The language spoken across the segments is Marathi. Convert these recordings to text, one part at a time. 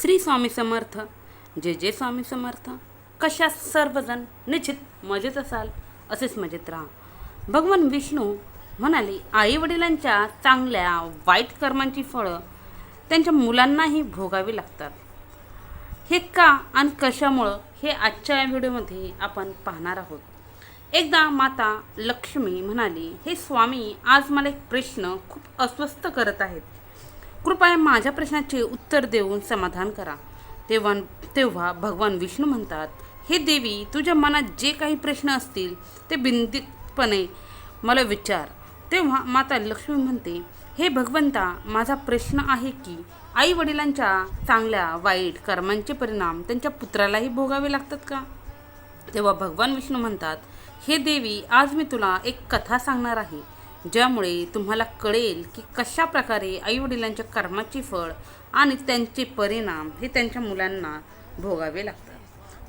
श्री स्वामी समर्थ. जे जे स्वामी समर्थ. कशा सर्वजण निश्चित मजेत असाल असेच मजेत राहा. भगवान विष्णू म्हणाले आई वडिलांच्या चांगल्या वाईट कर्मांची फळं त्यांच्या मुलांनाही भोगावी लागतात. हे का आणि कशामुळं हे आजच्या या व्हिडिओमध्ये आपण पाहणार आहोत. एकदा माता लक्ष्मी म्हणाली हे स्वामी आज मला एक प्रश्न खूप अस्वस्थ करत आहेत. कृपया माझ्या प्रश्नाचे उत्तर देऊन समाधान करा. तेव्हा तेव्हा भगवान विष्णू म्हणतात हे देवी तुझ्या मनात जे काही प्रश्न असतील ते बिंदितपणे मला विचार. तेव्हा माता लक्ष्मी म्हणते हे भगवंता माझा प्रश्न आहे की आई वडिलांच्या चांगल्या वाईट कर्मांचे परिणाम त्यांच्या पुत्रालाही भोगावे लागतात का? तेव्हा भगवान विष्णू म्हणतात हे देवी आज मी तुला एक कथा सांगणार आहे. ज्यामुळे तुम्हाला कळेल की कशा प्रकारे आईवडिलांच्या कर्माची फळ आणि त्यांचे परिणाम हे त्यांच्या मुलांना भोगावे लागतात.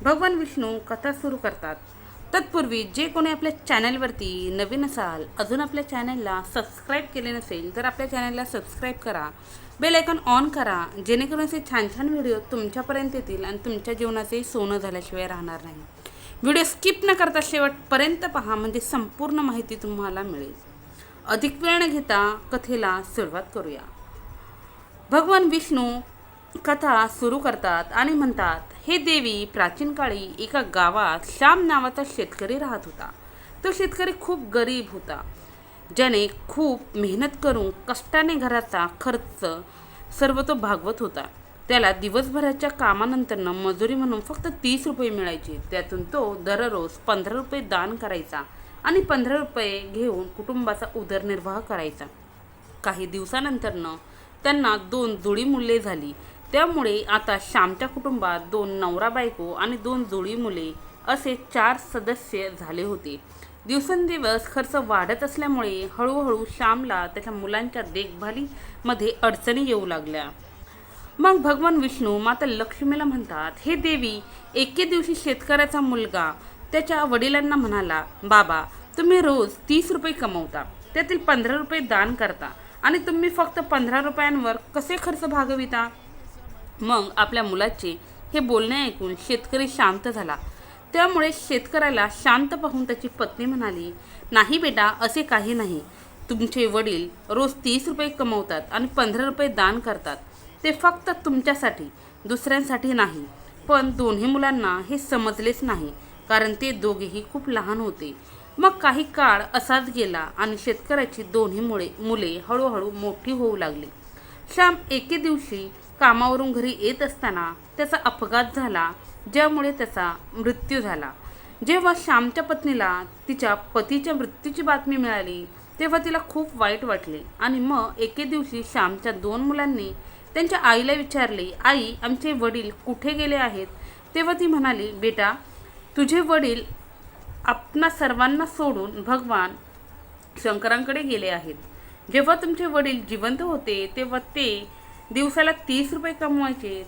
भगवान विष्णू कथा सुरू करतात. तत्पूर्वी जे कोणी आपल्या चॅनलवरती नवीन असाल अजून आपल्या चॅनलला सबस्क्राईब केले नसेल तर आपल्या चॅनलला सबस्क्राईब करा. बेल आयकॉन ऑन करा जेणेकरून असे छान छान व्हिडिओ तुमच्यापर्यंत येतील आणि तुमच्या जीवनाचे सोनं झाल्याशिवाय राहणार नाही. व्हिडिओ स्किप न करता शेवटपर्यंत पहा म्हणजे संपूर्ण माहिती तुम्हाला मिळेल. अधिक वेळ न घेता कथेला सुरुवात करूया. भगवान विष्णू कथा सुरू करतात आणि म्हणतात हे देवी प्राचीन काळी एका गावात श्याम नावाचा शेतकरी राहत होता. तो शेतकरी खूप गरीब होता. ज्याने खूप मेहनत करून कष्टाने घराचा खर्च सर्व तो भागवत होता. त्याला दिवसभराच्या कामानंतरनं मजुरी म्हणून फक्त तीस रुपये मिळायचे. त्यातून तो दररोज पंधरा रुपये दान करायचा. आणि पंधरा रुपये घेऊन कुटुंबाचा उदरनिर्वाह करायचा. काही दिवसानंतरनं त्यांना दोन जुळी मुले झाली. त्यामुळे आता श्यामच्या कुटुंबात दोन नवरा बायको आणि दोन जुळी मुले असे चार सदस्य झाले होते. दिवसेंदिवस खर्च वाढत असल्यामुळे हळूहळू श्यामला त्याच्या मुलांच्या देखभालीमध्ये अडचणी येऊ लागल्या. मग भगवान विष्णू माता लक्ष्मीला म्हणतात हे देवी एके दिवशी शेतकऱ्याचा मुलगा त्याच्या वडिलांना म्हणाला बाबा तुम्ही रोज तीस रुपये कमवता. त्यातील पंधरा रुपये दान करता. आणि तुम्ही फक्त पंधरा रुपयांवर कसे खर्च भागविता? मग आपल्या मुलाचे हे बोलणे ऐकून शेतकरी शांत झाला. त्यामुळे शेतकऱ्याला शांत पाहून त्याची पत्नी म्हणाली नाही बेटा असे काही नाही. तुमचे वडील रोज तीस रुपये कमवतात आणि पंधरा रुपये दान करतात. ते फक्त तुमच्यासाठी दुसऱ्यांसाठी नाही. पण दोन्ही मुलांना हे समजलेच नाही. कारण ते दोघेही खूप लहान होते. मग काही काळ असाच गेला आणि शेतकऱ्याची दोन्ही मुळे मुले हळूहळू मोठी होऊ लागली. श्याम एके दिवशी कामावरून घरी येत असताना त्याचा अपघात झाला ज्यामुळे त्याचा मृत्यू झाला. जेव्हा श्यामच्या पत्नीला तिच्या पतीच्या मृत्यूची बातमी मिळाली तेव्हा तिला खूप वाईट वाटले. आणि मग एके दिवशी श्यामच्या दोन मुलांनी त्यांच्या आईला विचारले आई आमचे वडील कुठे गेले आहेत? तेव्हा ती म्हणाली बेटा तुझे वडील आपणा सर्वांना सोडून भगवान शंकरांकडे गेले आहेत. जेव्हा तुमचे वडील जिवंत होते तेव्हा ते दिवसाला तीस रुपये कमवायचे.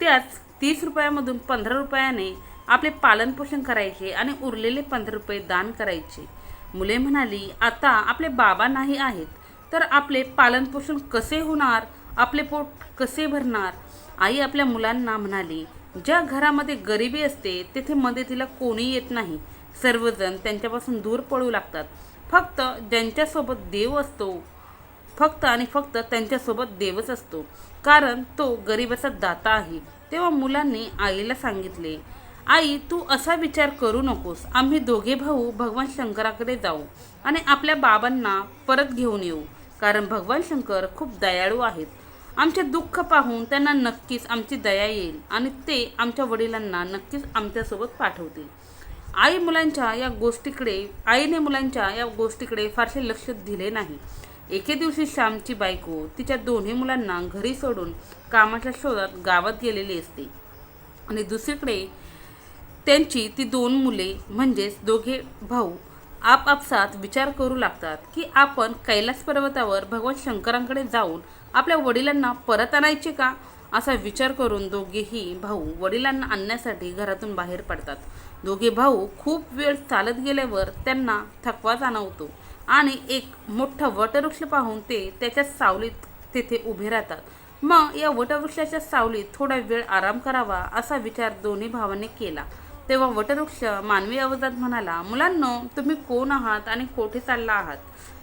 त्याच तीस रुपयामधून पंधरा रुपयाने आपले पालनपोषण करायचे आणि उरलेले पंधरा रुपये दान करायचे. मुले म्हणाली आता आपले बाबा नाही आहेत तर आपले पालनपोषण कसे होणार? आपले पोट कसे भरणार? आई आपल्या मुलांना म्हणाली ज्या घरामध्ये गरिबी असते तेथे मदतीला कोणी येत नाही. सर्वजण त्यांच्यापासून दूर पळू लागतात. फक्त ज्यांच्यासोबत देव असतो फक्त आणि फक्त त्यांच्यासोबत देवच असतो. कारण तो गरिबाचा दाता आहे. तेव्हा मुलांनी आईला सांगितले आई तू असा विचार करू नकोस. आम्ही दोघे भाऊ भगवान शंकराकडे जाऊ आणि आपल्या बाबांना परत घेऊन येऊ. कारण भगवान शंकर खूप दयाळू आहेत. आमचे दुःख पाहून त्यांना नक्कीच आमची दया येईल आणि ते आमच्या वडिलांना नक्कीच आमच्यासोबत पाठवतील. आई मुलांच्या या गोष्टीकडे आईने मुलांच्या या गोष्टीकडे फारसे लक्ष दिले नाही. एके दिवशी श्यामची बायको तिच्या दोन्ही मुलांना घरी सोडून कामाच्या शोधात गावात गेलेली असते. आणि दुसरीकडे त्यांची ती दोन मुले म्हणजेच दोघे भाऊ आपापसात विचार करू लागतात की आपण कैलास पर्वतावर भगवान शंकरांकडे जाऊन आपल्या वडिलांना परत आणायचे का? असा विचार करून दोघेही भाऊ वडिलांना आणण्यासाठी घरातून बाहेर पडतात. दोघे भाऊ खूप वेळ चालत गेल्यावर त्यांना थकवा जाणवतो आणि एक मोठं वटवृक्ष पाहून ते त्याच्या सावलीत तेथे उभे राहतात. मग या वटवृक्षाच्या सावलीत थोडा वेळ आराम करावा असा विचार दोन्ही भावांनी केला. तेव्हा वटवृक्ष मानवी आवाजात म्हणाला मुलांनो तुम्ही कोण आहात आणि कोठे चालला आहात?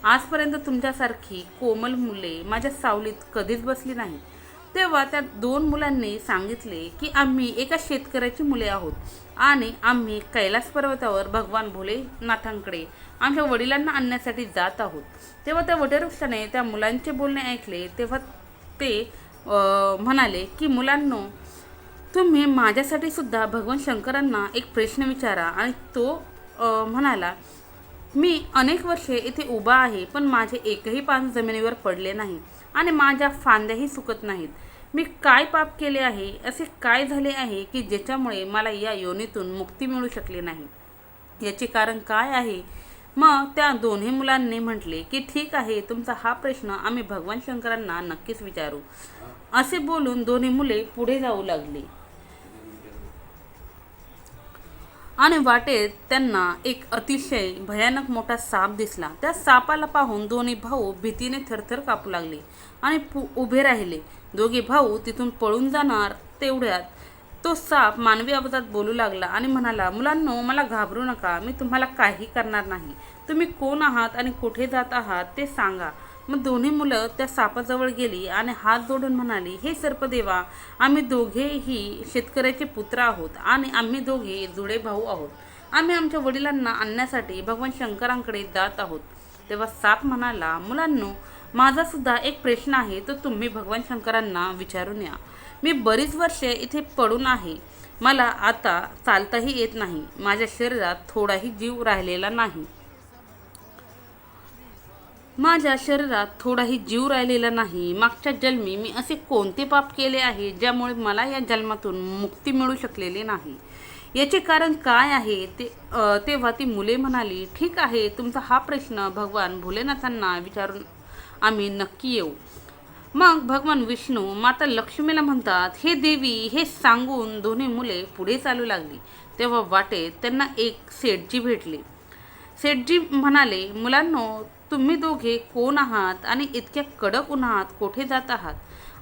आजपर्यंत तुमच्यासारखी कोमल मुले माझ्या सावलीत कधीच बसली नाही तेव्हा त्या दोन मुलांनी सांगितले की आम्ही एका शेतकऱ्याची मुले आहोत आणि आम्ही कैलास पर्वतावर भगवान भोलेनाथांकडे आमच्या वडिलांना आणण्यासाठी जात आहोत. तेव्हा त्या वटवृक्षाने त्या मुलांचे बोलणे ऐकले तेव्हा ते म्हणाले की मुलांनो तुम्ही माझ्यासाठी सुद्धा भगवान शंकरांना एक प्रश्न विचारा आणि तो म्हणाला मी अनेक वर्षे इथे उभा आहे पण माझे एकही पान जमिनीवर पडले नाही आणि माझ्या फांद्याही सुकत नाहीत. मी काय पाप केले आहे असे काय झाले आहे की ज्याच्यामुळे मला या योनीतून मुक्ती मिळू शकली नाही? याचे कारण काय आहे? मग त्या दोन्ही मुलांनी म्हटले की ठीक आहे तुमचा हा प्रश्न आम्ही भगवान शंकरांना नक्कीच विचारू. असे बोलून दोन्ही मुले पुढे जाऊ लागली. आणि वाटेत त्यांना एक अतिशय भयानक मोठा साप दिसला. त्या सापाला पाहून दोन्ही भाऊ भीतीने थरथर कापू लागले आणि पु- उभे राहिले. दोघे भाऊ तिथून पळून जाणार तेवढ्यात तो साप मानवी आवाजात बोलू लागला आणि म्हणाला मुलांनो मला घाबरू नका. मी तुम्हाला काही करणार नाही. तुम्ही कोण आहात आणि कुठे जात आहात ते सांगा. मग दोन्ही मुलं त्या सापाजवळ गेली आणि हात जोडून म्हणाली हे सर्पदेवा आम्ही दोघेही शेतकऱ्याचे पुत्र आहोत आणि आम्ही दोघे जुळे भाऊ आहोत. आम्ही आमच्या वडिलांना आणण्यासाठी भगवान शंकरांकडे जात आहोत. तेव्हा साप म्हणाला मुलांनो माझा सुद्धा एक प्रश्न आहे तो तुम्ही भगवान शंकरांना विचारून या. मी बरीच वर्षे इथे पडून आहे. मला आता चालताही येत नाही. माझ्या शरीरात थोडाही जीव राहिलेला नाही. माझ्या शरीरात थोडाही जीव राहिलेला नाही. मागच्या जन्मी मी असे कोणते पाप केले आहे ज्यामुळे मला या जन्मातून मुक्ती मिळू शकलेली नाही? याचे कारण काय आहे ते तेव्हा ती मुले म्हणाली ठीक आहे तुमचा हा प्रश्न भगवान भोलेनाथांना विचारून आम्ही नक्की येऊ. मग भगवान विष्णू माता लक्ष्मीला म्हणतात हे देवी हे सांगून दोन्ही मुले पुढे चालू लागली. तेव्हा वाटेत त्यांना एक सेठजी भेटले. सेठजी म्हणाले मुलांनो तुम्ही दोघे कोण आहात आणि इतक्या कडक उन्हात कोठे जात आहात?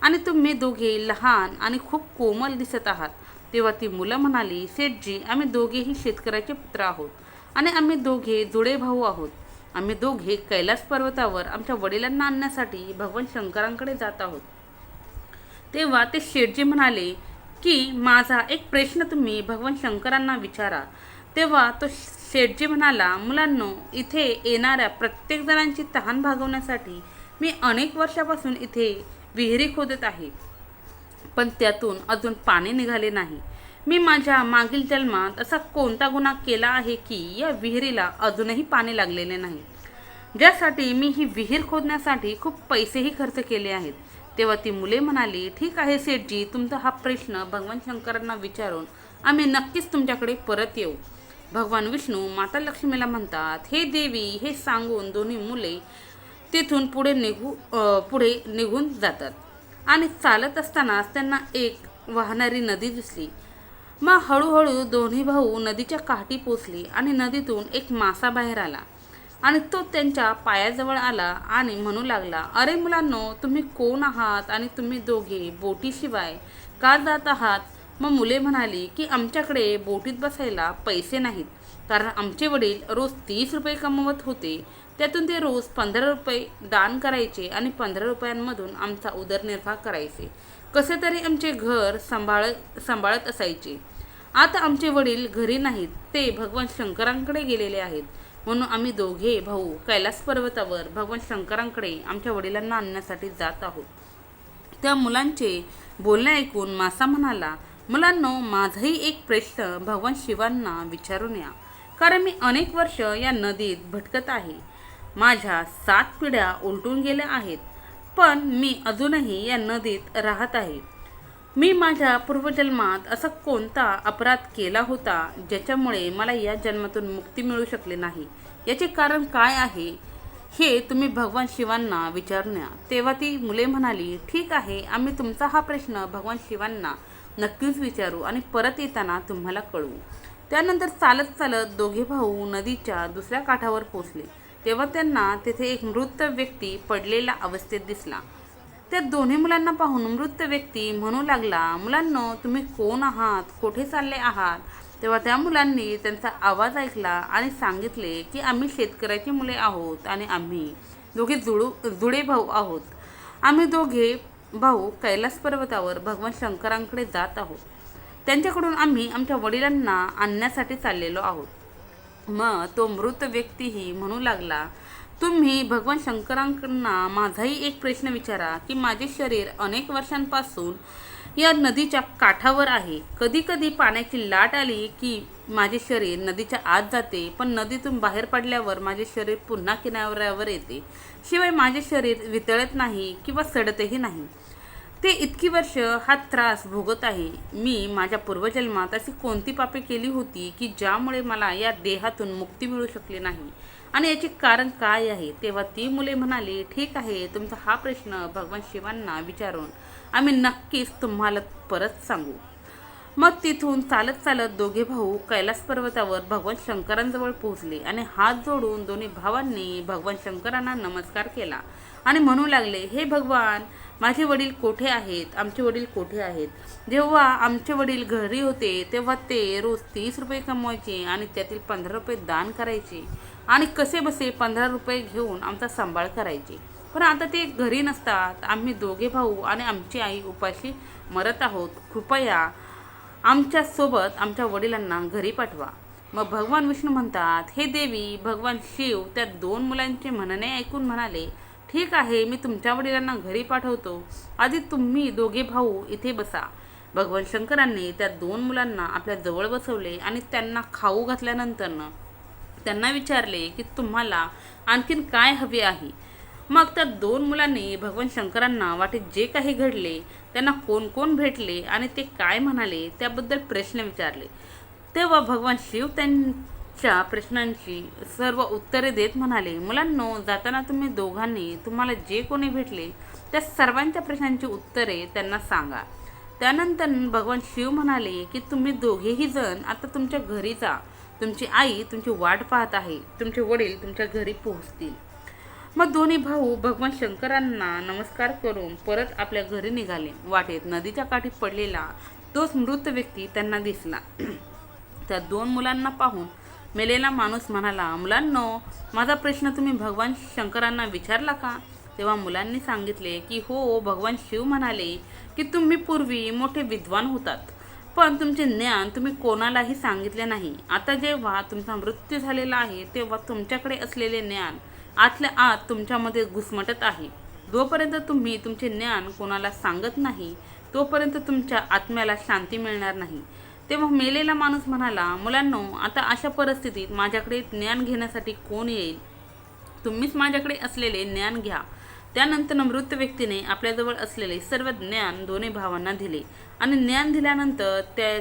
आणि तुम्ही दोघे लहान आणि खूप कोमल दिसत आहात. तेव्हा ती मुलं म्हणाली सेठजी आम्ही दोघेही शेतकऱ्याचे पुत्र आहोत आणि आम्ही दोघे जुळे भाऊ आहोत. आम्ही दोघे कैलास पर्वतावर आमच्या वडिलांना आणण्यासाठी भगवान शंकरांकडे जात आहोत. तेव्हा ते शेठजी म्हणाले की माझा एक प्रश्न तुम्ही भगवान शंकरांना विचारा. तेव्हा तो शेठजी म्हणाला मुलांनो इथे येणाऱ्या प्रत्येक जणांची तहान भागवण्यासाठी मी अनेक वर्षापासून इथे विहिरी खोदत आहे. पण त्यातून अजून पाणी निघाले नाही. मी माझ्या मागील जन्मात असा कोणता गुन्हा केला आहे की या विहिरीला अजूनही पाणी लागलेले नाही? ज्यासाठी मी ही विहीर खोदण्यासाठी खूप पैसेही खर्च केले आहेत. तेव्हा ती मुले म्हणाली ठीक आहे सेठजी तुमचा हा प्रश्न भगवान शंकरांना विचारून आम्ही नक्कीच तुमच्याकडे परत येऊ. भगवान विष्णू माता लक्ष्मीला म्हणतात हे देवी हे सांगून दोन्ही मुले तिथून पुढे निघू पुढे निघून जातात. आणि चालत असतानाच त्यांना एक वाहणारी नदी दिसली. मग हळूहळू दोन्ही भाऊ नदीच्या काठी पोचली आणि नदीतून एक मासा बाहेर आला. आणि तो त्यांच्या पायाजवळ आला आणि म्हणू लागला अरे मुलांनो तुम्ही कोण आहात आणि तुम्ही दोघे बोटीशिवाय का जात आहात? मग मुले म्हणाली की आमच्याकडे बोटीत बसायला पैसे नाहीत. कारण आमचे वडील रोज तीस रुपये कमवत होते. त्यातून ते रोज पंधरा रुपये दान करायचे आणि पंधरा रुपयांमधून आमचा उदरनिर्वाह करायचे. कसे तरी आमचे घर सांभाळत सांभाळत असायचे. आता आमचे वडील घरी नाहीत ते भगवान शंकरांकडे गेलेले आहेत. म्हणून आम्ही दोघे भाऊ कैलास पर्वतावर भगवान शंकरांकडे आमच्या वडिलांना आणण्यासाठी जात आहोत. त्या मुलांचे बोलणे ऐकून मासा म्हणाला मुलांनो माझाही एक प्रश्न भगवान शिवांना विचारून या. कारण मी अनेक वर्ष या नदीत भटकत आहे. माझ्या सात पिढ्या उलटून गेल्या आहेत पण मी अजूनही या नदीत राहत आहे. मी माझ्या पूर्वजन्मात असा कोणता अपराध केला होता ज्याच्यामुळे मला या जन्मातून मुक्ती मिळू शकली नाही? याचे कारण काय आहे हे तुम्ही भगवान शिवांना विचारून या. तेव्हा ती मुले म्हणाली ठीक आहे आम्ही तुमचा हा प्रश्न भगवान शिवांना नक्कीच विचारू आणि परत येताना तुम्हाला कळवू. त्यानंतर चालत चालत दोघे भाऊ नदीच्या दुसऱ्या काठावर पोचले तेव्हा त्यांना तेथे एक मृत व्यक्ती पडलेला अवस्थेत दिसला. त्या दोन्ही मुलांना पाहून मृत व्यक्ती म्हणू लागला मुलांनो तुम्ही कोण आहात? कोठे चालले आहात? तेव्हा त्या मुलांनी त्यांचा आवाज ऐकला आणि सांगितले की आम्ही शेतकऱ्याची मुले आहोत आणि आम्ही दोघे जुळू जुळे भाऊ आहोत. आम्ही दोघे भाऊ कैलास पर्वतावर भगवान शंकरांकडे जात आहोत. त्यांच्याकडून आम्ही आमच्या वडिलांना आणण्यासाठी चाललेलो आहोत. मग तो मृत व्यक्तीही म्हणू लागला तुम्ही भगवान शंकरांकडना माझाही एक प्रश्न विचारा की माझे शरीर अनेक वर्षांपासून या नदीच्या काठावर आहे. कधी कधी पाण्याची लाट आली की माझे शरीर नदीच्या आत जाते पण नदीतून बाहेर पडल्यावर माझे शरीर पुन्हा किनाऱ्यावर येते. शिवाय माझे शरीर वितळत नाही किंवा सडतही नाही. ते इतकी वर्ष हा त्रास भोगत आहे. मी माझ्या पूर्वजन्मात अशी कोणती पापे केली होती की ज्यामुळे मला या देहातून मुक्ती मिळू शकली नाही? आणि याचे कारण काय आहे? तेव्हा ती मुले म्हणाली ठीक आहे तुमचा हा प्रश्न भगवान शिवांना विचारून आम्ही नक्कीच तुम्हाला परत सांगू. मग तिथून चालत चालत दोघे भाऊ कैलास पर्वतावर भगवान शंकरांजवळ पोहोचले आणि हात जोडून दोन्ही भावांनी भगवान शंकरांना नमस्कार केला आणि म्हणू लागले हे भगवान माझे वडील कोठे आहेत? आमचे वडील कोठे आहेत? जेव्हा आमचे वडील घरी होते तेव्हा ते रोज तीस रुपये कमवायचे आणि त्यातील पंधरा रुपये दान करायचे आणि कसे बसे पंधरा रुपये घेऊन आमचा सांभाळ करायचे. पण आता ते घरी नसतात. आम्ही दोघे भाऊ आणि आमची आई उपाशी मरत आहोत. कृपया आमच्यासोबत आमच्या वडिलांना घरी पाठवा. मग भगवान विष्णू म्हणतात हे देवी भगवान शिव त्या दोन मुलांचे म्हणणे ऐकून म्हणाले ठीक आहे मी तुमच्या वडिलांना घरी पाठवतो. आधी तुम्ही दोघे भाऊ इथे बसा. भगवान शंकरांनी त्या दोन मुलांना आपल्या जवळ बसवले आणि त्यांना खाऊ घातल्यानंतरनं त्यांना विचारले की तुम्हाला आणखीन काय हवे आहे? मग त्या दोन मुलांनी भगवान शंकरांना वाटेत जे काही घडले त्यांना कोण कोण भेटले आणि ते काय म्हणाले त्याबद्दल प्रश्न विचारले. तेव्हा भगवान शिव त्यां च्या प्रश्नांची सर्व उत्तरे देत म्हणाले मुलांनो जाताना तुम्ही दोघांनी तुम्हाला जे कोणी भेटले त्या सर्वांच्या प्रश्नांची उत्तरे त्यांना सांगा. त्यानंतर भगवान शिव म्हणाले की तुम्ही दोघेही जण आता तुमच्या घरी जा. तुमची आई तुमची वाट पाहत आहे. तुमचे वडील तुमच्या घरी पोहोचतील. मग दोन्ही भाऊ भगवान शंकरांना नमस्कार करून परत आपल्या घरी निघाले. वाटेत नदीच्या काठी पडलेला तोच मृत व्यक्ती त्यांना दिसला. त्या दोन मुलांना पाहून मेलेला माणूस म्हणाला मुलांनो माझा प्रश्न तुम्ही भगवान शंकरांना विचारला का? तेव्हा मुलांनी सांगितले की हो भगवान शिव म्हणाले की तुम्ही पूर्वी मोठे विद्वान होतात पण तुमचे ज्ञान तुम्ही कोणालाही सांगितले नाही. आता जेव्हा तुमचा मृत्यू झालेला आहे तेव्हा तुमच्याकडे असलेले ज्ञान आतल्या आत तुमच्यामध्ये घुसमटत आहे. जोपर्यंत तुम्ही तुमचे ज्ञान कोणाला सांगत नाही तोपर्यंत तुमच्या आत्म्याला शांती मिळणार नाही. तेव्हा मेलेला माणूस म्हणाला मुलांनो आता अशा परिस्थितीत माझ्याकडे ज्ञान घेण्यासाठी कोण येईल? तुम्हीच माझ्याकडे असलेले ज्ञान घ्या. त्यानंतर मृत व्यक्तीने आपल्याजवळ असलेले सर्व ज्ञान दोन्ही भावांना दिले. आणि ज्ञान दिल्यानंतर त्या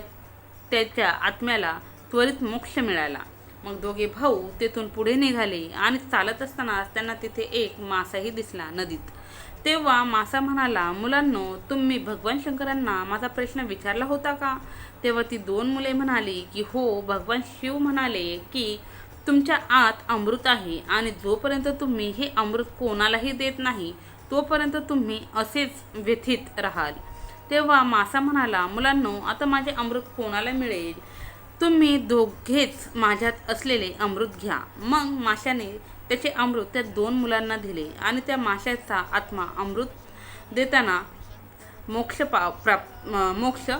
त्याच्या आत्म्याला त्वरित मोक्ष मिळाला. मग दोघे भाऊ तेथून पुढे निघाले आणि चालत असताना त्यांना तिथे एक मासाही दिसला नदीत. तेव्हा मासा म्हणाला मुलांनो तुम्ही भगवान शंकरांना माझा प्रश्न विचारला होता का? तेव्हा ती दोन मुले म्हणाली की हो भगवान शिव म्हणाले की तुमच्या आत अमृत आहे आणि जोपर्यंत तुम्ही हे अमृत कोणालाही देत नाही तोपर्यंत तुम्ही असेच व्यथित राहाल. तेव्हा मासा म्हणाला मुलांनो आता माझे अमृत कोणाला मिळेल? तुम्ही दोघेच माझ्यात असलेले अमृत घ्या. मग माशाने त्याचे अमृत त्या दोन मुलांना दिले आणि त्या माशाचा आत्मा अमृत देताना मोक्ष पा प्राप मोक्ष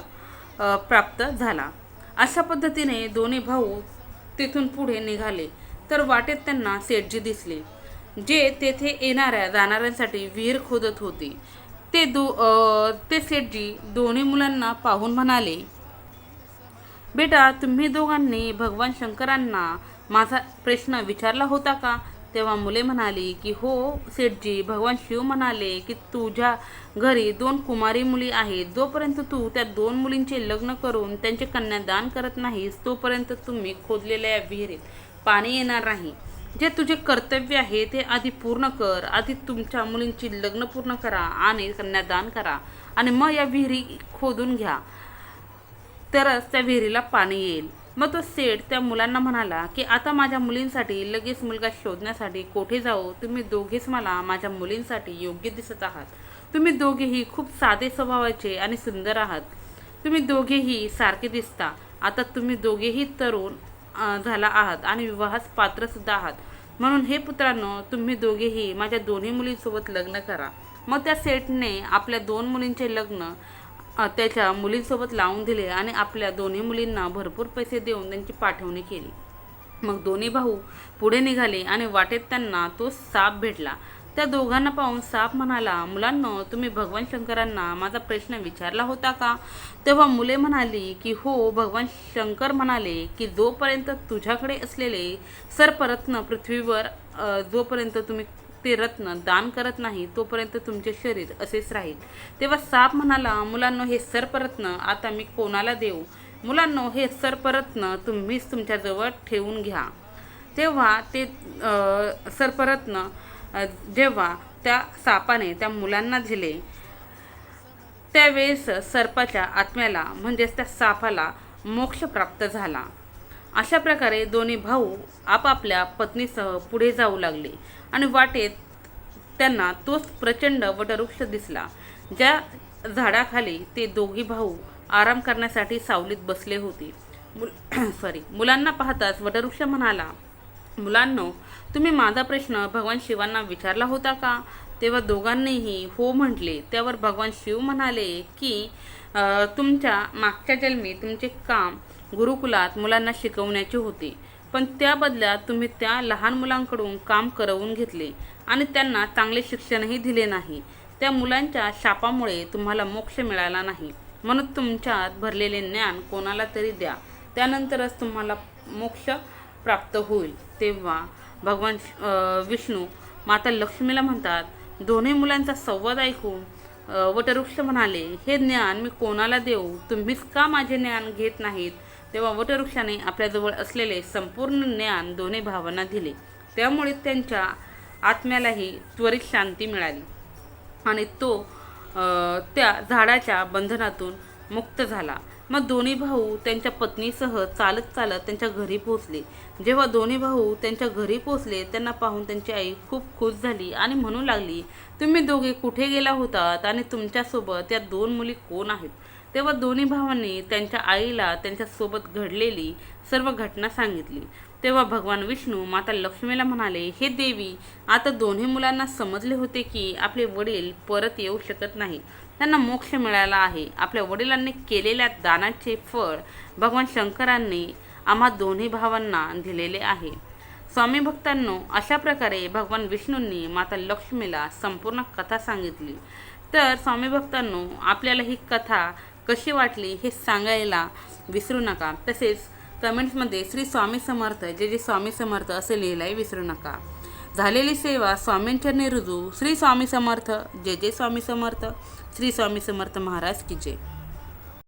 प्राप्त झाला. अशा पद्धतीने दोन्ही भाऊ तिथून पुढे निघाले. तर वाटेत त्यांना सेठजी दिसले जे तेथे येणाऱ्या जाणाऱ्यांसाठी विहीर खोदत होते. ते दो ते सेठजी दोन्ही मुलांना पाहून म्हणाले बेटा तुम्ही दोघांनी भगवान शंकरांना माझा प्रश्न विचारला होता का? तेव्हा मुले म्हणाली की हो सेठजी. भगवान शिव म्हणाले की तुझ्या घरी दोन कुमारी मुली आहेत. जोपर्यंत तू त्या दोन मुलींचे लग्न करून त्यांचे कन्यादान करत नाहीस तोपर्यंत तुम्ही खोदलेल्या या विहिरीत पाणी येणार नाही. जे तुझे कर्तव्य आहे ते आधी पूर्ण कर. आधी तुमच्या मुलींची लग्न पूर्ण करा आणि कन्यादान करा. आणि मग या विहिरी खोदून घ्या. तरच त्या विहिरीला पाणी येईल. मग तो सेठ त्या मुलांना म्हणाला की आता माझ्या मुलींसाठी लगेच मुलगा शोधण्यासाठी कोठे जाऊ तुम्ही दोघेच मला माझ्या मुलींसाठी योग्य दिसत आहात. तुम्ही दोघेही खूप साधे स्वभावाचे आणि सुंदर आहात. तुम्ही दोघेही सारखे दिसता. आता तुम्ही दोघेही तरुण झाला आहात आणि विवाहास पात्र सुद्धा आहात. म्हणून हे पुत्रांनो तुम्ही दोघेही माझ्या दोन्ही मुलींसोबत लग्न करा. मग त्या सेठने आपल्या दोन मुलींचे लग्न त्याच्या मुलींसोबत लावून दिले आणि आपल्या दोन्ही मुलींना भरपूर पैसे देऊन त्यांची पाठवणी केली. मग दोन्ही भाऊ पुढे निघाले आणि वाटेत त्यांना तो साप भेटला. त्या दोघांना पाहून साप म्हणाला मुलांनो तुम्ही भगवान शंकरांना माझा प्रश्न विचारला होता का? तेव्हा मुले म्हणाली की हो भगवान शंकर म्हणाले की जोपर्यंत तुझ्याकडे असलेले सर्परत्न पृथ्वीवर जोपर्यंत तुम्ही ते रत्न दान करत नाही तोपर्यंत तुमचे शरीर असेच राहील. तेव्हा साप म्हणाला मुलांनो हे सर्परत्न आता मी कोणाला देऊ? मुलांनो हे सर्परत्न तुम्हीच तुमच्याजवळ ठेवून घ्या. तेव्हा ते सर्परत्न जेव्हा त्या सापाने त्या मुलांना दिले त्यावेळेस सर्पाच्या आत्म्याला म्हणजेच त्या सापाला मोक्ष प्राप्त झाला. अशा प्रकारे दोन्ही भाऊ आपापल्या पत्नीसह पुढे जाऊ लागले. आणि वाटेत त्यांना तोच प्रचंड वटवृक्ष दिसला ज्या झाडाखाली ते दोघी भाऊ आराम करण्यासाठी सावलीत बसले होते. मुल सॉरी मुलांना पाहताच वटवृक्ष म्हणाला मुलांनो तुम्ही माझा प्रश्न भगवान शिवांना विचारला होता का? तेव्हा दोघांनीही हो म्हटले. त्यावर भगवान शिव म्हणाले की तुमच्या मागच्या जन्मी तुमचे काम गुरुकुलात मुलांना शिकवण्याचे होते. पण त्या बदल्यात तुम्ही त्या लहान मुलांकडून काम करवून घेतले आणि त्यांना चांगले शिक्षणही दिले नाही. त्या मुलांच्या शापामुळे तुम्हाला मोक्ष मिळाला नाही. म्हणून तुमच्यात भरलेले ज्ञान कोणाला तरी द्या. त्यानंतरच तुम्हाला मोक्ष प्राप्त होईल. तेव्हा भगवान विष्णू माता लक्ष्मीला म्हणतात दोन्ही मुलांचा संवाद ऐकून वटवृक्ष म्हणाले हे ज्ञान मी कोणाला देऊ? तुम्हीच का माझे ज्ञान घेत नाहीत? तेव्हा वटवृक्षाने आपल्याजवळ असलेले संपूर्ण ज्ञान दोन्ही भावांना दिले. त्यामुळे त्यांच्या आत्म्यालाही त्वरित शांती मिळाली. आणि तो त्या झाडाच्या बंधनातून मुक्त झाला. मग दोन्ही भाऊ त्यांच्या पत्नीसह चालत चालत त्यांच्या घरी पोहोचले. जेव्हा दोन्ही भाऊ त्यांच्या घरी पोचले त्यांना पाहून त्यांची आई खूप खुश झाली आणि म्हणू लागली तुम्ही दोघे कुठे गेला होतात आणि तुमच्यासोबत या दोन मुली कोण आहेत? तेव्हा दोन्ही भावांनी त्यांच्या आईला त्यांच्यासोबत घडलेली सर्व घटना सांगितली. तेव्हा भगवान विष्णू माता लक्ष्मीला म्हणाले हे देवी आता दोन्ही मुलांना समजले होते की आपले वडील परत येऊ शकत नाही. त्यांना मोक्ष मिळाला आहे. आपल्या वडिलांनी केलेल्या दानाचे फळ भगवान शंकरांनी आम्हा दोन्ही भावांना दिलेले आहे. स्वामी भक्तांनो अशा प्रकारे भगवान विष्णूंनी माता लक्ष्मीला संपूर्ण कथा सांगितली. तर स्वामी भक्तांनो आपल्याला ही कथा कशी वाटली हे सांगायला विसरू नका. तसेच कमेंट्समध्ये श्री स्वामी समर्थ जे जे स्वामी समर्थ असे लिहिलाही विसरू नका. झालेली सेवा स्वामींच्या रुजू. श्री स्वामी समर्थ जे जे स्वामी समर्थ. श्री स्वामी समर्थ महाराज की जय.